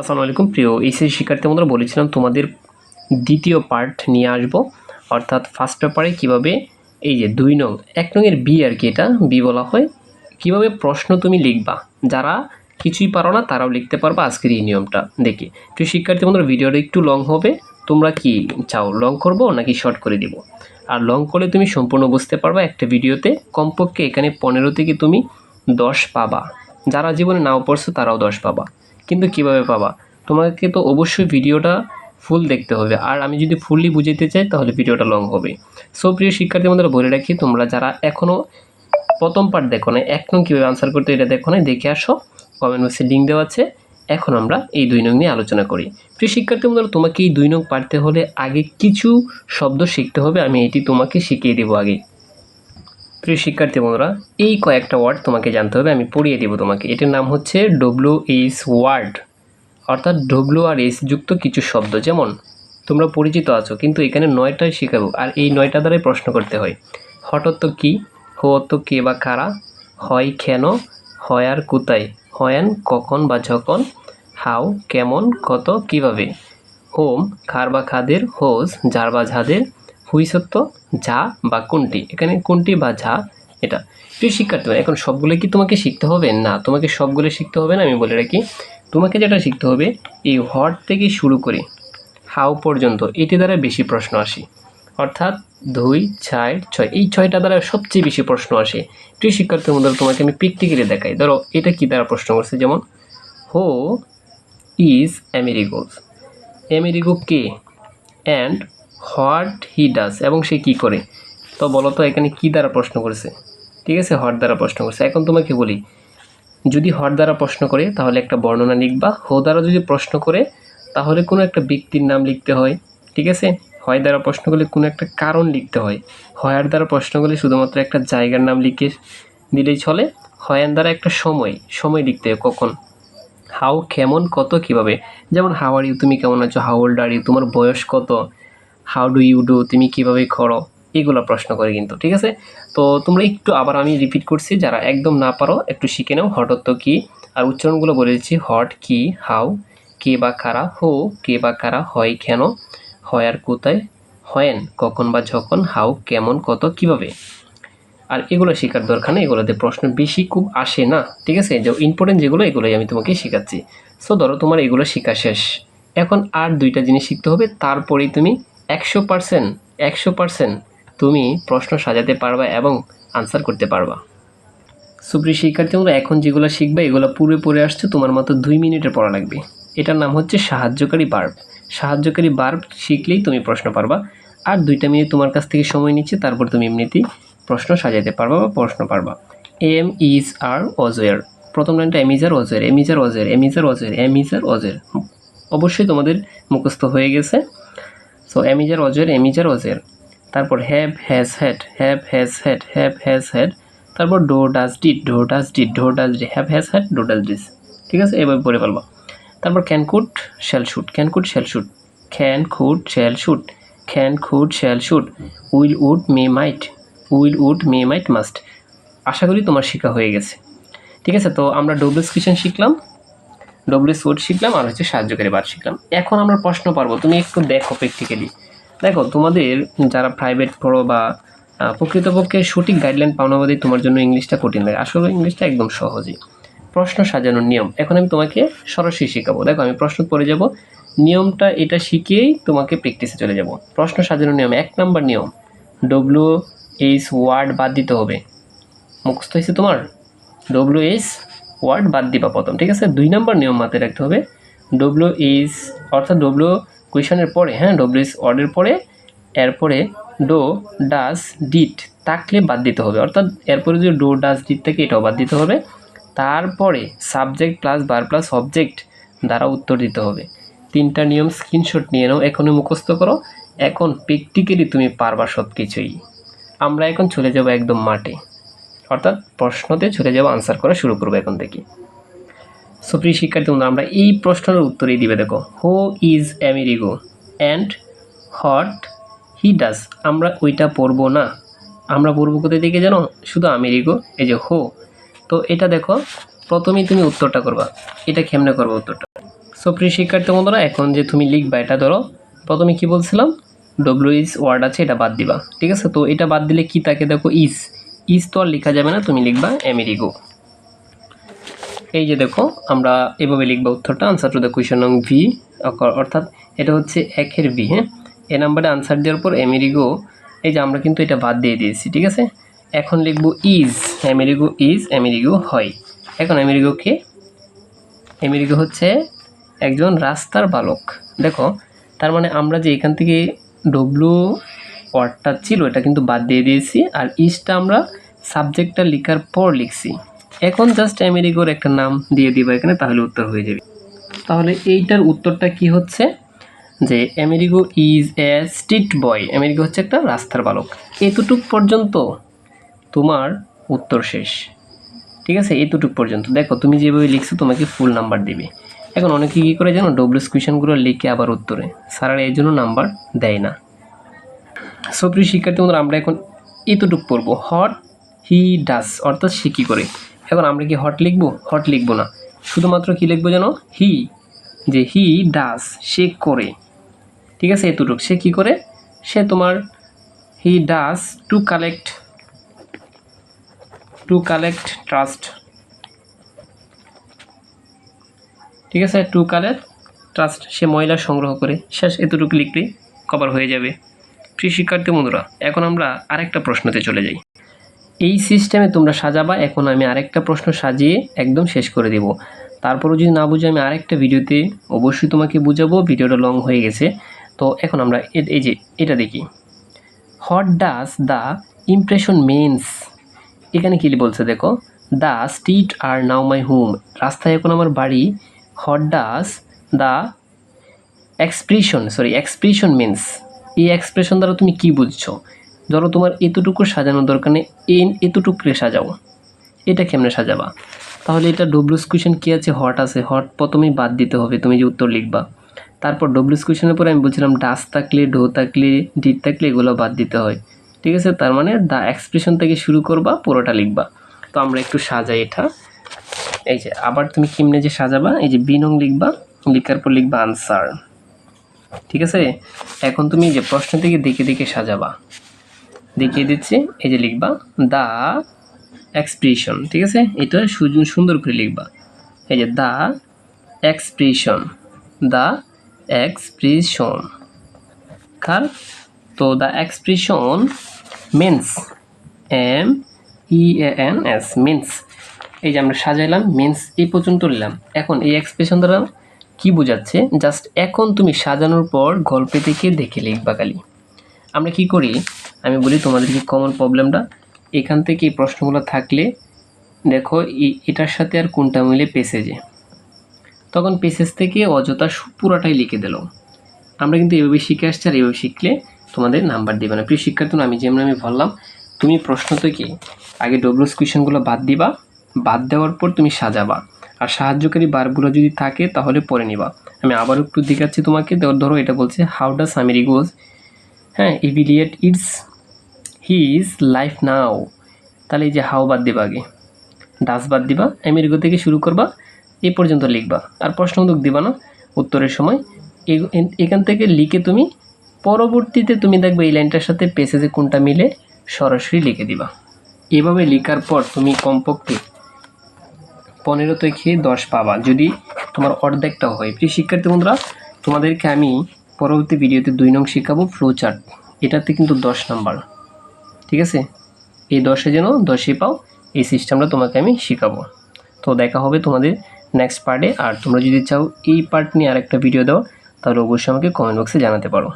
আসসালামু আলাইকুম। প্রিয় এইচএসসি শিক্ষার্থী বন্ধুরা, বলেছিলাম তোমাদের দ্বিতীয় পার্ট নিয়ে আসব। অর্থাৎ ফার্স্ট পেপারে কীভাবে এই যে দুই নং, এক নংয়ের বি আর কি এটা বি বলা হয়। কীভাবে প্রশ্ন তুমি লিখবা? যারা কিছুই পারো না, তারাও লিখতে পারবা আজকের এই নিয়মটা। দেখি। তো শিক্ষার্থী বন্ধুরা, ভিডিওটা একটু লং হবে। তোমরা কি চাও লং করব নাকি শর্ট করে দিব? আর লং করলে তুমি সম্পূর্ণ বুঝতে পারবা একটা ভিডিওতে, কমপক্ষে এখানে পনেরো থেকে তুমি দশ পাবা। যারা জীবনে নাও পড়ছো, তারাও দশ পাবা। কিন্তু কীভাবে পাবা? তোমাকে তো অবশ্যই ভিডিওটা ফুল দেখতে হবে। আর আমি যদি ফুললি বুঝাইতে চাই, তাহলে ভিডিওটা লং হবে। সো প্রিয় শিক্ষার্থী বন্ধুরা, বলে রাখি, তোমরা যারা এখনও প্রথম পার্ট দেখো না এক নং কীভাবে আনসার করতে এটা দেখো না দেখে আসো। কমেন্ট বক্সে লিঙ্ক দেওয়া আছে। এখন আমরা এই দুই নং নিয়ে আলোচনা করি। প্রিয় শিক্ষার্থী বন্ধুরা, তোমাকে এই দুই নং পারতে হলে আগে কিছু শব্দ শিখতে হবে। আমি এটি তোমাকে শিখিয়ে দেবো আগে। প্রিয় শিক্ষার্থী বন্ধুরা, এই কয়েকটা ওয়ার্ড তোমাকে জানতে হবে, আমি পড়িয়ে দেবো তোমাকে। এটার নাম হচ্ছে ডব্লিউ এইচ ওয়ার্ড অর্থাৎ ডব্লিউ আর এস যুক্ত কিছু শব্দ। যেমন, তোমরা পরিচিত আছো, কিন্তু এখানে নয়টাই শেখাবো, আর এই নয়টা দ্বারাই প্রশ্ন করতে হয়। হঠাৎ কি? হত কে বা কারা? হয় কেন? হয় আর কোথায়? হয়ান কখন বা যখন? হাউ কেমন? কত? কীভাবে? হোম খার বা খাদের হোজ যার বা ঝাদের হুইসত্ব যা বা কোনটি? এখানে কোনটি বা যা, এটা। প্রিয় শিক্ষার্থী এখন সবগুলো কি তোমাকে শিখতে হবে? না, তোমাকে সবগুলো শিখতে হবে না, আমি বলে রাখি। তোমাকে যেটা শিখতে হবে, এই হট থেকে শুরু করে। হাউ পর্যন্ত, এটি দ্বারা বেশি প্রশ্ন আসে। অর্থাৎ দুই, চার, ছয়, এই ছয়টা দ্বারা সবচেয়ে বেশি প্রশ্ন আসে। প্রিয় শিক্ষার্থীর মধ্যে তোমাকে আমি প্র্যাকটিক্যালি দেখাই। ধরো, এটা কি দ্বারা প্রশ্ন করছে? যেমন, হো ইজ আমেরিগোস অ্যামেরিগো কে? অ্যান্ড হোয়াট হি ডাস এবং সে কি করে? তো বলো তো, এখানে কি দ্বারা প্রশ্ন করেছে? ঠিক আছে হট দ্বারা প্রশ্ন করছে। এখন তোমাকে বলি, যদি হট দ্বারা প্রশ্ন করে, তাহলে একটা বর্ণনা লিখবা। হো দ্বারা যদি প্রশ্ন করে, তাহলে কোনো একটা ব্যক্তির নাম লিখতে হয়। ঠিক আছে? হয় দ্বারা প্রশ্ন করলে কোনো একটা কারণ লিখতে হয়। হয়ার দ্বারা প্রশ্ন করলে শুধুমাত্র একটা জায়গার নাম লিখে দিলেই চলে। হয়ান দ্বারা একটা সময় সময় লিখতে হয় কখন? হাউ কেমন, কত, কীভাবে? যেমন হাউ আর ইউ তুমি কেমন আছো? ওল্ড আর ইউ তোমার বয়স কত? হাউ ডু ইউ ডু তুমি কীভাবে করো? এগুলো প্রশ্ন করে কিন্তু, ঠিক আছে? তো তোমরা একটু আবার আমি রিপিট করছি, যারা একদম না পারো, একটু শিখে নাও হটত্ব কি। আর উচ্চারণগুলো বলে দিচ্ছি হট কি হাউ কে বা কারা হো কে বা কারা, হয় কেন, হয় আর কোথায় হয়েন কখন বা যখন হাউ কেমন, কত, কীভাবে। আর এগুলো শেখার দরকার নেই, এগুলোতে প্রশ্ন বেশি খুব আসে না, ঠিক আছে? যে ইম্পর্টেন্ট যেগুলো, এগুলোই আমি তোমাকে শেখাচ্ছি। সো ধরো তোমার এগুলো শেখা শেষ। এখন আর দুইটা জিনিস শিখতে হবে, তারপরেই তুমি একশো পার্সেন্ট একশো পার্সেন্ট তুমি প্রশ্ন সাজাতে পারবা এবং আনসার করতে পারবা। সুপ্রিয় শিক্ষার্থী, তোমরা এখন যেগুলো শিখবে, এগুলো পূর্বে পড়ে আসছে, তোমার মতো দুই মিনিটে পড়া লাগবে। এটার নাম হচ্ছে সাহায্যকারী বার্ব সাহায্যকারী বার্ব শিখলেই তুমি প্রশ্ন পারবা, আর দুইটা মিনিট তোমার কাছ থেকে সময় নিচ্ছে, তারপর তুমি এমনিতেই প্রশ্ন সাজাতে পারবা বা প্রশ্ন পারবা। এম ইজ আর অজয়ের প্রথম লাইনটা এমিজার অজয়ের এমিজার অজয়ের এমিজার অজয়ের এমিজার অজয়ের অবশ্যই তোমাদের মুখস্থ হয়ে গেছে। সো এমিজার অজয়ের এমিজার অজয়ের তারপর have has had have has had have has had তারপর do does did do does did do does did have has had do does did ঠিক আছে? এভাবে পড়ে ফেলবা। তারপর can could shall should can could shall should can could shall should can could shall should will would may might will would may might must আশা করি তোমার শেখা হয়ে গেছে। ঠিক আছে? তো আমরা ডব্লিউস কিচেন শিখলাম। ডব্লিউস ওড শিখলাম আর হচ্ছে সাহায্যকারী বার শিখলাম। এখন আমরা প্রশ্ন পারব, তুমি একটু দেখো প্র্যাকটিক্যালি দেখো, তোমাদের যারা প্রাইভেট পড়ো বা প্রকৃতপক্ষে সঠিক গাইডলাইন পাওনা বাদে তোমার জন্য ইংলিশটা কঠিন লাগে। আসলে ইংলিশটা একদম সহজই। প্রশ্ন সাজানোর নিয়ম। এখন আমি তোমাকে সরাসরি শেখাবো। দেখো, আমি প্রশ্ন পড়ে যাব। নিয়মটা এটা শিখিয়েই তোমাকে প্র্যাকটিসে চলে যাব। প্রশ্ন সাজানোর নিয়ম, এক নম্বর নিয়ম। ডব্লিউ এইচ ওয়ার্ড বাদ দিতে হবে। মুখস্থ হয়েছে তোমার? ডব্লিউ এইচ ওয়ার্ড বাদ দিবা প্রথম, ঠিক আছে? দুই নম্বর নিয়ম মাথায় রাখতে হবে ডব্লিউ এইচ অর্থাৎ ডব্লিউ কোয়েশনের পরে হ্যাঁ ডব্লিউ এইচ ওয়ার্ডের পরে, এরপরে ডো ডাস ডিট থাকলে বাদ দিতে হবে, অর্থাৎ এরপরে যদি ডো ডাস ডিট থাকে, এটাও বাদ দিতে হবে। তারপরে সাবজেক্ট প্লাস বার প্লাস অবজেক্ট দ্বারা উত্তর দিতে হবে। তিনটা নিয়ম স্ক্রিনশট নিয়ে নাও, এখনই মুখস্থ করো। এখন প্র্যাকটিক্যালি তুমি পারবা সব কিছুই আমরা এখন চলে যাব একদম মাঠে। অর্থাৎ প্রশ্নতে চলে যাব আনসার করা শুরু করব এখন থেকে। সুপ্রিয় শিক্ষার্থী বন্ধু আমরা এই প্রশ্নের উত্তরেই দিবে দেখো। Who is Amerigo and what he does আমরা ওইটা পড়ব না। আমরা পড়ব কোথায় থেকে জানো? শুধু আমেরিগো এই যে হো তো এটা দেখো, প্রথমেই তুমি উত্তরটা করবা। এটা কেমনে করব উত্তরটা? সো প্রিয় শিক্ষার্থী বন্ধুরা, এখন যে তুমি লিখবা, এটা ধরো। প্রথমে কি বলছিলাম? ডব্লিউ ইস ওয়ার্ড আছে, এটা বাদ দিবা। ঠিক আছে? তো এটা বাদ দিলে কি তাকে দেখো? ইস ইস তো আর লেখা যাবে না, তুমি লিখবা আমেরিগো এই যে দেখো, আমরা এভাবে লিখবা উত্তরটা আনসার টু দ্য কোয়েশন নং ভি অর্থাৎ এটা হচ্ছে একের ভি হ্যাঁ? এ নাম্বারে আনসার দেওয়ার পর আমেরিগো এই যে আমরা কিন্তু এটা বাদ দিয়ে দিয়েছি, ঠিক আছে? এখন লিখব ইজ আমেরিগো ইজ আমেরিগো হয়। এখন আমেরিগোকে আমেরিগো হচ্ছে একজন রাস্তার বালক। দেখো, তার মানে আমরা যে এখান থেকে ডব্লু ওয়ার্ডটা ছিল, এটা কিন্তু বাদ দিয়ে দিয়েছি। আর ইস্টটা আমরা সাবজেক্টটা লেখার পর লিখছি। এখন জাস্ট আমেরিগোর একটা নাম দিয়ে দিব এখানে, তাহলে উত্তর হয়ে যাবে। তাহলে এইটার উত্তরটা কি হচ্ছে? যে Amerigo is a street boy Amerigo হচ্ছে একটা রাস্তার বালক। এতটুক পর্যন্ত তোমার উত্তর শেষ। ঠিক আছে? এতটুক পর্যন্ত। দেখো, তুমি যেভাবে লিখছো, তোমাকে ফুল নাম্বার দিবে। এখন অনেকে কী করে জানো ডব্লিউস কোয়েশনগুলো লিখে আবার উত্তরে। স্যারেরা এই জন্য নাম্বার দেয় না। সো প্রিয় শিক্ষার্থী বন্ধুরা, আমরা এখন এতটুক পড়ব। হট হি ডাস, অর্থাৎ সে কী করে? এখন আমরা কি হট লিখব? হট লিখব না। শুধুমাত্র কি লিখব যেন হি। যে হি ডাস, সে করে। ঠিক আছে? এতটুক। সে কি করে? সে তোমার he does to collect to collect trust. ঠিক আছে? Two collect trust. সে ময়লা সংগ্রহ করে। শেষ, এতটুকু লিখলেই কভার হয়ে যাবে। প্রিয় শিক্ষার্থী বন্ধুরা, এখন আমরা আরেকটা প্রশ্নতে চলে যাই। এই সিস্টেমে তোমরা সাজাবা, এখন আমি আরেকটা প্রশ্ন সাজিয়ে একদম শেষ করে দেব। তারপরও যদি না বুঝে আমি আরেকটা ভিডিওতে অবশ্যই তোমাকে বুঝাবো, ভিডিওটা লং হয়ে গেছে। তো এখন আমরা এই যে এটা দেখি। What does the impression means এখানে কী বলছে দেখো the street are now my home রাস্তায় এখন আমার বাড়ি। What does the expression sorry expression means এই এক্সপ্রেশন দ্বারা তুমি কি বুঝছ? ধরো তোমার এতটুকু সাজানোর দরকার নেই এন এতটুকু সাজাও। এটা কেমনে সাজাবা? তাহলে এটা ডব্লিউস কোয়েশন কী আছে? হট আছে। হট প্রথমেই বাদ দিতে হবে, তুমি যে উত্তর লিখবা। তারপর ডব্লিউস কোয়েশনের পরে আমি বলছিলাম ডাস থাকলে ডো থাকলে ডিট থাকলে, এগুলো বাদ দিতে হয়। ঠিক আছে? তার মানে দা এক্সপ্রেশন থেকে শুরু করবা, পুরোটা লিখবা। তো আমরা একটু সাজাই এটা। এই যে, আবার তুমি কেমনে যে সাজাবা? এই যে বিনং লিখবা, লিখার পর লিখবা আনসার ঠিক আছে? এখন তুমি যে প্রশ্ন থেকে দেখে দেখে সাজাবা। দেখিয়ে দিচ্ছি, এই যে লিখবা, দা এক্সপ্রেশন ঠিক আছে? এটা সুন্দর করে লিখবা। এই যে, দা এক্সপ্রেশন দা এক্সপ্রেশন কার তো the expression means M E N S means এই যে আমরা সাজাইলাম মিন্স এই পর্যন্ত নিলাম। এখন এই এক্সপ্রেশন দ্বারা কি বোঝাচ্ছে? জাস্ট এখন তুমি সাজানোর পর গল্পে থেকে দেখে লিখবা খালি আমরা কি করি? আমি বলি তোমাদেরকে কমন প্রবলেমটা এখান থেকে এই প্রশ্নগুলো থাকলে দেখো এটার সাথে আর কোনটা মিলে পেসেজে তখন পেসেজ থেকে অযথা পুরোটাই লিখে দিল আমরা কিন্তু এভাবে শিখে আসছি আর এভাবে শিখলে তোমাদের নাম্বার দেবে না। প্রিয় শিক্ষার্থী, আমি যেমন আমি বললাম, তুমি প্রশ্ন থেকে আগে ডব্লিউস কোয়েশনগুলো বাদ দিবা। বাদ দেওয়ার পর তুমি সাজাবা। আর সাহায্যকারী বারগুলো যদি থাকে, তাহলে পরে নিবা। আমি আবার একটু দেখাচ্ছি তোমাকে। ধর- এটা বলছে হাউ ডাস আমেরি গোজ হ্যাঁ evaluate it's he is life now তাহলে এই যে হাও বাদ দিবা আগে। ডাস বাদ দিবা আমেরিগো থেকে শুরু করবা, এ পর্যন্ত লিখবা। আর প্রশ্ন উদ্যোগ দিবা না, উত্তরের সময়। এখান থেকে লিখে তুমি, পরবর্তীতে তুমি দেখবে এই লাইনটার সাথে পেসেজে কোনটা মিলে সরাসরি লিখে দিবা। এভাবে লেখার পর তুমি কমপক্ষে পনেরো থেকে দশ পাবা। যদি তোমার অর্ধেকটাও হয়। প্রিয় শিক্ষার্থী বন্ধুরা, তোমাদেরকে আমি পরবর্তী ভিডিওতে দুই নং শেখাবো ফ্লো চার্ট এটাতে কিন্তু দশ নাম্বার। ঠিক আছে? এই দশে যেন দশে পাও, এই সিস্টেমটা তোমাকে আমি শেখাবো। তো দেখা হবে তোমাদের নেক্সট পার্টে আর তোমরা যদি চাও এই পার্ট নিয়ে আরেকটা ভিডিও দাও, তাহলে অবশ্যই আমাকে কমেন্ট বক্সে জানাতে পারো।